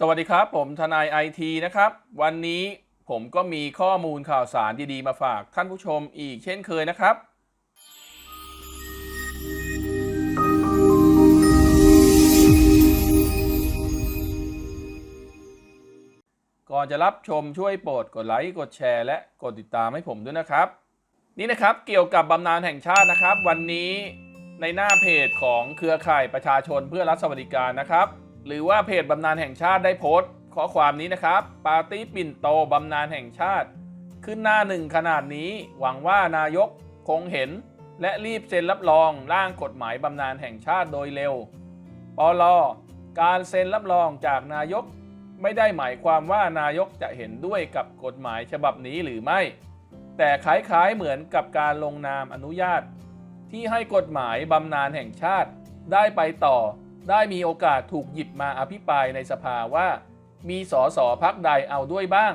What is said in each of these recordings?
สวัสดีครับ ผมทนายไอทีนะครับ วันนี้ผมก็มีข้อมูลข่าวสารดีๆ มาฝากท่านผู้ชมอีกเช่นเคยนะครับ ก่อนจะรับชมช่วยโปรดกดไลค์กดแชร์ และกดติดตามให้ผมด้วยนะครับ นี่นะครับเกี่ยวกับบำนาญแห่งชาตินะครับ วันนี้ในหน้าเพจของเครือข่ายประชาชนเพื่อรัฐสวัสดิการนะครับ หรือว่าเพจบำนาญแห่งชาติได้โพสต์ ข้อความนี้นะครับ ปาร์ตี้ปิ่นโตบำนาญแห่งชาติ ขึ้นหน้าหนึ่งขนาดนี้ หวังว่านายกคงเห็น และรีบเซ็นรับรองร่างกฎหมายบำนาญแห่งชาติโดยเร็วปลการเซ็นรับรองจากนายกไม่ได้หมายความว่านายกจะเห็นด้วยกับกฎหมายฉบับนี้หรือไม่ แต่คล้ายๆเหมือนกับการลงนามอนุญาต ที่ให้กฎหมายบำนาญแห่งชาติได้ไปต่อ ได้มีโอกาสถูกหยิบมาอภิปรายในสภาว่า มีสสพักใดเอาด้วยบ้าง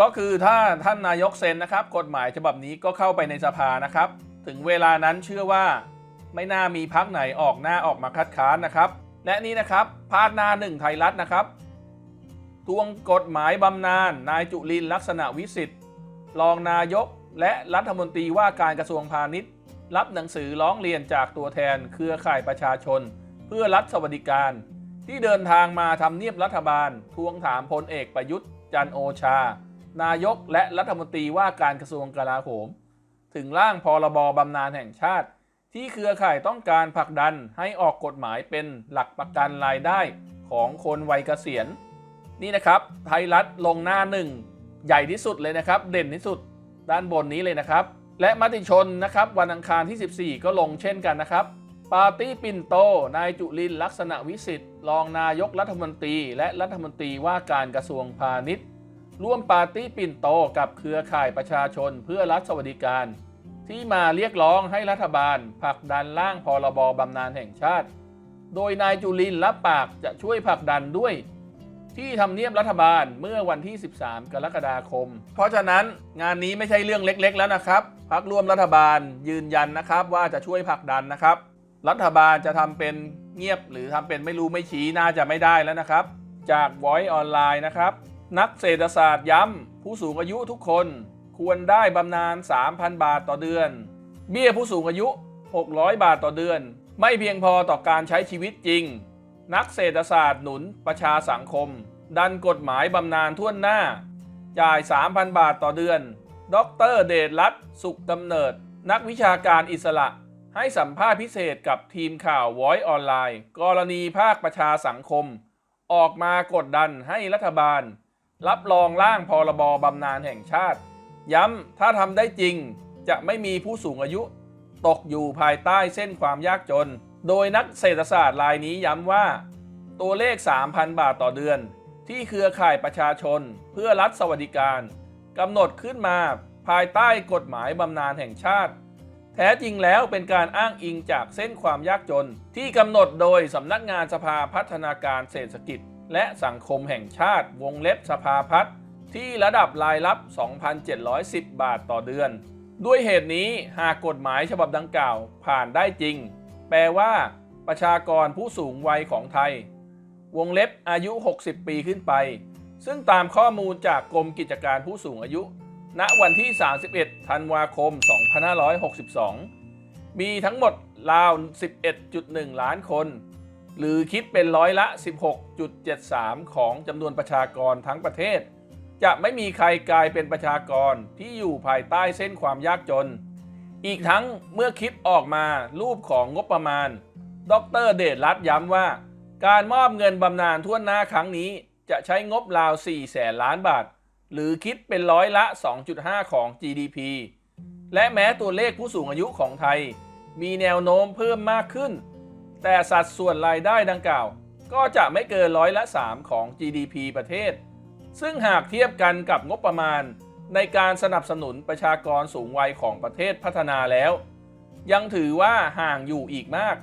ก็คือถ้าท่านนายกเซ็นนะครับ กฎหมายฉบับนี้ก็เข้าไปในสภานะครับ ถึงเวลานั้นเชื่อว่า ไม่น่ามีพักไหนออกหน้าออกมาคัดค้านนะครับ และนี่นะครับพาดหน้าหนึ่งไทยรัฐนะครับทวงกฎหมายบำนาญนายจุลินลักษณะวิสิทธิ์รองนายกและรัฐมนตรีว่าการกระทรวงพาณิชย์ รับหนังสือร้องเรียนจากตัวแทนเครือข่ายประชาชน พื่อรัฐสวัสดิการ ที่เดินทางมาทำเนียบรัฐบาล ทวงถามพลเอกประยุทธ์จันโอชา นายกและรัฐมนตรีว่าการกระทรวงกลาโหม ถึงร่างพรบบำนาญแห่งชาติ ที่เครือข่ายต้องการผลักดันให้ออกกฎหมายเป็นหลักประกันรายได้ของคนวัยเกษียณ นี่นะครับ ไทยรัฐลงหน้าหนึ่งใหญ่ที่สุดเลยนะครับ เด่นที่สุดด้านบนนี้เลยนะครับ และมติชนนะครับ วันอังคารที่ 14 ก็ลงเช่นกันนะครับ ปาร์ตี้ปิ่นโต นายจุลินลักษณะวิสิทธิ์รองนายกรัฐมนตรี และรัฐมนตรีว่าการกระทรวงพาณิชย์ ร่วมปาร์ตี้ปิ่นโตกับเครือข่ายประชาชนเพื่อรัฐสวัสดิการ ที่มาเรียกร้องให้รัฐบาลผลักดันร่างพรบบำนาญแห่งชาติ โดยนายจุลินรับปากจะช่วยผลักดันด้วย ที่ทำเนียบรัฐบาลเมื่อวันที่ 13 กรกฎาคม เพราะฉะนั้นงานนี้ไม่ใช่เรื่องเล็กๆ แล้วนะครับพักร่วมรัฐบาลยืนยันนะครับว่าจะช่วยผลักดันนะครับ รัฐบาลจะทำเป็นเงียบหรือทำเป็นไม่รู้ไม่ชี้น่าจะไม่ได้แล้วนะครับ จาก Voice ออนไลน์นะครับ นักเศรษฐศาสตร์ย้ำผู้สูงอายุทุกคนควรได้บำนาญ 3,000 บาทต่อเดือน เบี้ยผู้สูงอายุ 600 บาทต่อเดือน ไม่เพียงพอต่อการใช้ชีวิตจริง นักเศรษฐศาสตร์หนุนประชาสังคม ดันกฎหมายบำนาญทั่วหน้า จ่าย 3,000 บาทต่อเดือน ดรเดชรัตน์สุขกำเนิด นักวิชาการอิสระ ให้สัมภาษณ์พิเศษกับทีมข่าว Voice ออนไลน์ กรณีภาคประชาสังคม ออกมากดดันให้รัฐบาล รับรองร่างพรบบำนาญแห่งชาติ ย้ำถ้าทำได้จริงจะไม่มีผู้สูงอายุ ตกอยู่ภายใต้เส้นความยากจน โดยนักเศรษฐศาสตร์รายนี้ย้ำว่า ตัวเลข 3,000 บาทต่อเดือน ที่เครือข่ายประชาชน เพื่อรัฐสวัสดิการกำหนดขึ้นมาภายใต้กฎหมายบำนาญแห่งชาติ แท้จริงแล้วเป็นการอ้างอิงจากเส้นความยากจน ที่กำหนดโดยสำนักงานสภาพัฒนาการเศรษฐกิจ และสังคมแห่งชาติวงเล็บสภาพัฒน์ที่ระดับรายรับ 2,710 บาทต่อเดือน ด้วยเหตุนี้หากกฎหมายฉบับดังกล่าวผ่านได้จริง แปลว่าประชากรผู้สูงวัยของไทย วงเล็บอายุ 60 ปีขึ้นไป ซึ่งตามข้อมูลจากกรมกิจการผู้สูงอายุ ณวันที่ 31 ธันวาคม 2562 มีทั้งหมดราว 11.1 ล้านคน หรือคิดเป็นร้อยละ 16.73 ของจำนวนประชากรทั้งประเทศ จะไม่มีใครกลายเป็นประชากรที่อยู่ภายใต้เส้นความยากจน อีกทั้งเมื่อคิดออกมารูปของงบประมาณ ดรเดชรัตน์ย้ำว่า การมอบเงินบำนาญทั่วหน้าครั้งนี้จะใช้งบราว 4 แสนล้านบาท หรือคิดเป็นร้อยละ 2.5 ของ GDP และแม้ตัวเลขผู้สูงอายุของไทย มีแนวโน้มเพิ่มมากขึ้น แต่สัดส่วนรายได้ดังกล่าว ก็จะไม่เกินร้อยละ 3 ของ GDP ประเทศ ซึ่งหากเทียบกันกับงบประมาณ ในการสนับสนุนประชากรสูงวัยของประเทศพัฒนาแล้ว ยังถือว่าห่างอยู่อีกมาก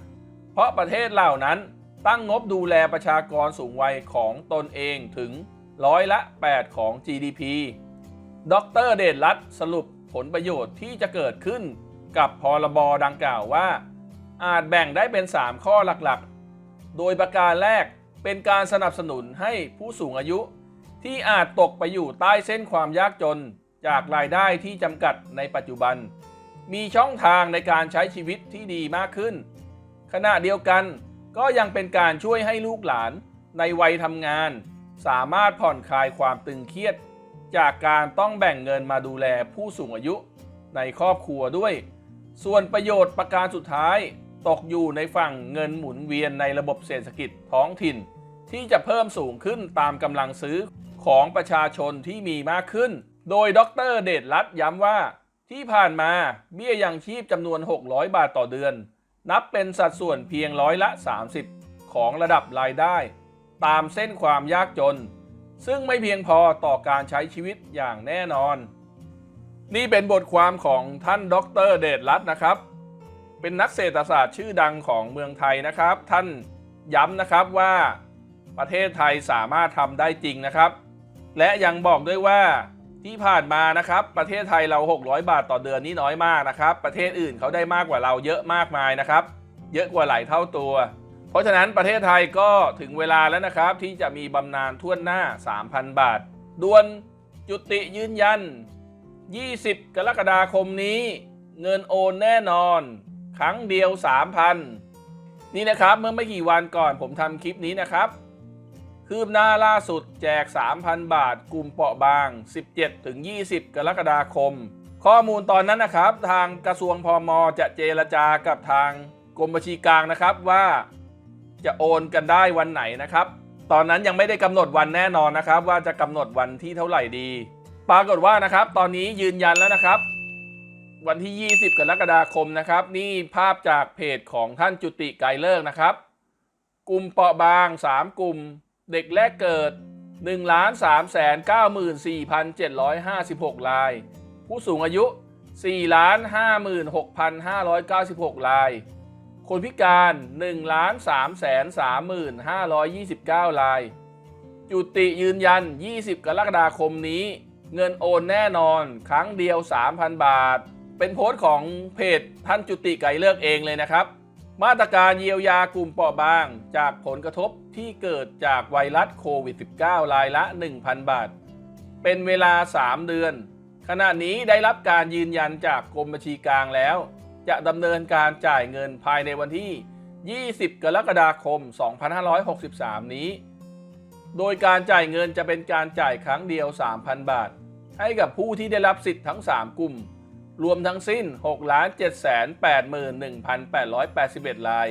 เพราะประเทศเหล่านั้นตั้งงบดูแลประชากรสูงวัยของตนเองถึง ร้อยละ 8 ของ GDP ดรเดชรัตสรุปผลประโยชน์ที่จะเกิดขึ้นกับพรบดังกล่าวว่า อาจแบ่งได้เป็น 3 ข้อหลักๆ โดยประการแรกเป็นการสนับสนุนให้ผู้สูงอายุ ที่อาจตกไปอยู่ใต้เส้นความยากจนจากรายได้ที่จำกัดในปัจจุบัน มีช่องทางในการใช้ชีวิตที่ดีมากขึ้น ขณะเดียวกันก็ยังเป็นการช่วยให้ลูกหลานในวัยทำงาน สามารถผ่อนคลายความตึงเครียด จากการต้องแบ่งเงินมาดูแลผู้สูงอายุในครอบครัวด้วย ส่วนประโยชน์ประการสุดท้ายตกอยู่ในฝั่งเงินหมุนเวียนในระบบเศรษฐกิจท้องถิ่น ที่จะเพิ่มสูงขึ้นตามกำลังซื้อของประชาชนที่มีมากขึ้น โดยดรเดชรัตย้ำว่า ที่ผ่านมาเบี้ยยังชีพจำนวน 600 บาทต่อเดือน นับเป็นสัดส่วนเพียงร้อยละ 30 ของระดับรายได้ ตามเส้นความยากจน ซึ่งไม่เพียงพอต่อการใช้ชีวิตอย่างแน่นอน นี่เป็นบทความของท่านดรเดชรัตน์นะครับ เป็นนักเศรษฐศาสตร์ชื่อดังของเมืองไทยนะครับ ท่านย้ำนะครับว่าประเทศไทยสามารถทำได้จริงนะครับ และยังบอกด้วยว่าที่ผ่านมานะครับ ประเทศไทยเรา 600 บาทต่อเดือนนี่น้อยมากนะครับ ประเทศอื่นเขาได้มากกว่าเราเยอะมากมายนะครับ เยอะกว่าหลายเท่าตัว เพราะฉะนั้นประเทศไทยก็ถึงเวลาแล้วนะครับ ที่จะมีบำนาญท่วนหน้า 3,000 บาทด่วนจุติยืนยัน 20 กรกฎาคมนี้ เงินโอนแน่นอน ครั้งเดียว 3,000 นี่นะครับเมื่อไม่กี่วันก่อนผมทำคลิปนี้นะครับคืบหน้าล่าสุดแจก 3,000 บาท กลุ่มเปราะบาง 17ถึง20 กรกฎาคม ข้อมูลตอนนั้นนะครับ ทางกระทรวงพมจะเจรจากับทางกรมบัญชีกลางนะครับว่า จะโอนกันได้วันไหนนะครับ ตอนนั้นยังไม่ได้กำหนดวันแน่นอนนะครับ ว่าจะกำหนดวันที่เท่าไหร่ดี ปรากฏว่านะครับ ตอนนี้ยืนยันแล้วนะครับ วันที่ 20 กรกฎาคมนะครับ นี่ภาพจากเพจของท่านจุติไกรเลิกนะครับ กลุ่มเปราะบาง 3 กลุ่ม เด็กแรกเกิด 1 3 9 4 7 5 6 ราย ผู้สูงอายุ 4 5 6 5 9 6 ราย คนพิการ1 3 3 5 2 9 ราย จุติยืนยัน 20 กรกฎาคมนี้ เงินโอนแน่นอนครั้งเดียว 3,000 บาท เป็นโพสต์ของเพจท่านจุติไก่เลิกเองเลยนะครับ มาตรการเยียวยากลุ่มเปราะบางจากผลกระทบที่เกิดจากไวรัสโควิด -19 รายละ 1,000 บาท เป็นเวลา 3 เดือน ขณะนี้ได้รับการยืนยันจากกรมบัญชีกลางแล้ว จะดำเนินการจ่ายเงินภายในวันที่ 20 กรกฎาคม 2563 นี้ โดยการจ่ายเงินจะเป็นการจ่ายครั้งเดียว 3,000 บาท ให้กับผู้ที่ได้รับสิทธิ์ทั้ง 3 กลุ่ม รวมทั้งสิ้น 6 7 8 1 8 8 1 ราย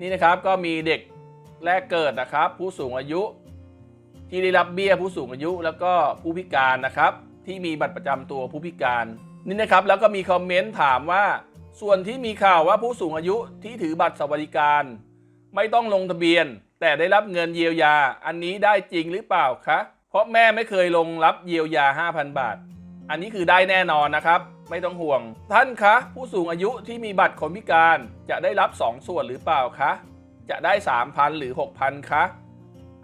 นี่นะครับก็มีเด็กแรกเกิดนะครับ ผู้สูงอายุ ที่ได้รับเบี้ยผู้สูงอายุ แล้วก็ผู้พิการนะครับ ที่มีบัตรประจำตัวผู้พิการ นี่นะครับแล้วก็มีคอมเมนต์ถามว่า ส่วนที่มีข่าวว่าผู้สูงอายุที่ถือบัตรสวัสดิการ ไม่ต้องลงทะเบียน แต่ได้รับเงินเยียวยา อันนี้ได้จริงหรือเปล่าคะเพราะแม่ไม่เคยลงรับเยียวยา 5,000 บาท อันนี้คือได้แน่นอนนะครับ ไม่ต้องห่วง ท่านคะ ผู้สูงอายุที่มีบัตรคนพิการจะได้รับ 2 ส่วนหรือเปล่าคะจะได้ 3,000 หรือ 6,000คะ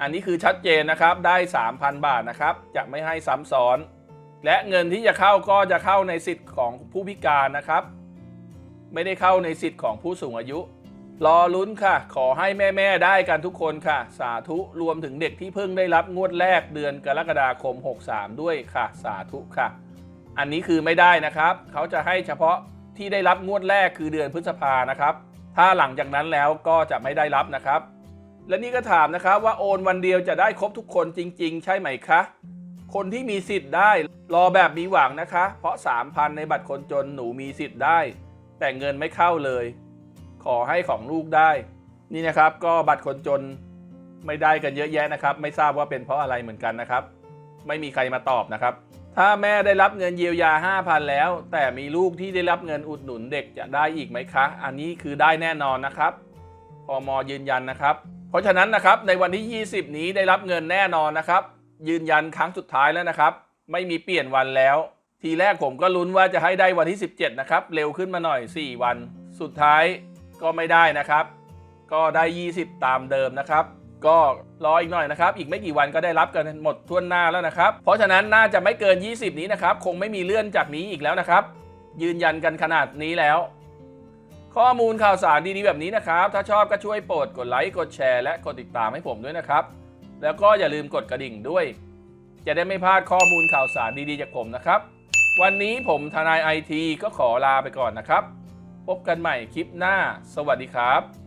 อันนี้คือชัดเจนนะครับได้ 3,000 บาทนะครับ จะไม่ให้ซ้ำซ้อน และเงินที่จะเข้าก็จะเข้าในสิทธิ์ของผู้พิการนะครับ ไม่ได้เข้าในสิทธิ์ของผู้สูงอายุ รอลุ้นค่ะ ขอให้แม่ ๆ ได้กันทุกคนค่ะ สาธุรวมถึงเด็กที่เพิ่งได้รับงวดแรกเดือนกรกฎาคม 63 ด้วยค่ะ สาธุค่ะ อันนี้คือไม่ได้นะครับ เขาจะให้เฉพาะที่ได้รับงวดแรกคือเดือนพฤษภานะครับ ถ้าหลังจากนั้นแล้วก็จะไม่ได้รับนะครับ และนี่ก็ถามนะครับว่าโอนวันเดียวจะได้ครบทุกคนจริง ๆ ใช่ไหมคะ คนที่มีสิทธิ์ได้ รอแบบมีหวังนะคะ เพราะ 3,000 ในบัตรคนจนหนูมีสิทธิ์ได้ แต่เงินไม่เข้าเลย ขอให้ของลูกได้ นี่นะครับก็บัตรคนจนไม่ได้กันเยอะแยะนะครับ ไม่ทราบว่าเป็นเพราะอะไรเหมือนกันนะครับ ไม่มีใครมาตอบนะครับ ถ้าแม่ได้รับเงินเยียวยา 5,000 แล้ว แต่มีลูกที่ได้รับเงินอุดหนุนเด็กจะได้อีกไหมคะ อันนี้คือได้แน่นอนนะครับพอมยืนยันนะครับ เพราะฉะนั้นนะครับในวันที่ 20 นี้ได้รับเงินแน่นอนนะครับ ยืนยันครั้งสุดท้ายแล้วนะครับ ไม่มีเปลี่ยนวันแล้ว ทีแรกผมก็ลุ้นว่าจะให้ได้วันที่ 17 นะครับ เร็วขึ้นมาหน่อย 4 วัน สุดท้ายก็ไม่ได้นะครับ ก็ได้ 20 ตามเดิมนะครับ ก็รออีกหน่อยนะครับ อีกไม่กี่วันก็ได้รับกันหมดทั่วหน้าแล้วนะครับ เพราะฉะนั้นน่าจะไม่เกิน 20 นี้นะครับ คงไม่มีเลื่อนจากนี้อีกแล้วนะครับ ยืนยันกันขนาดนี้แล้วข้อมูลข่าวสารดีๆแบบนี้นะครับ ถ้าชอบก็ช่วยโปรดกดไลค์ กดแชร์ และกดติดตามให้ผมด้วยนะครับ แล้วก็อย่าลืมกดกระดิ่งด้วย จะได้ไม่พลาดข้อมูลข่าวสารดีๆจากผมนะครับ วันนี้ผมทนายไอทีก็ขอลาไปก่อนนะครับ พบกันใหม่คลิปหน้า สวัสดีครับ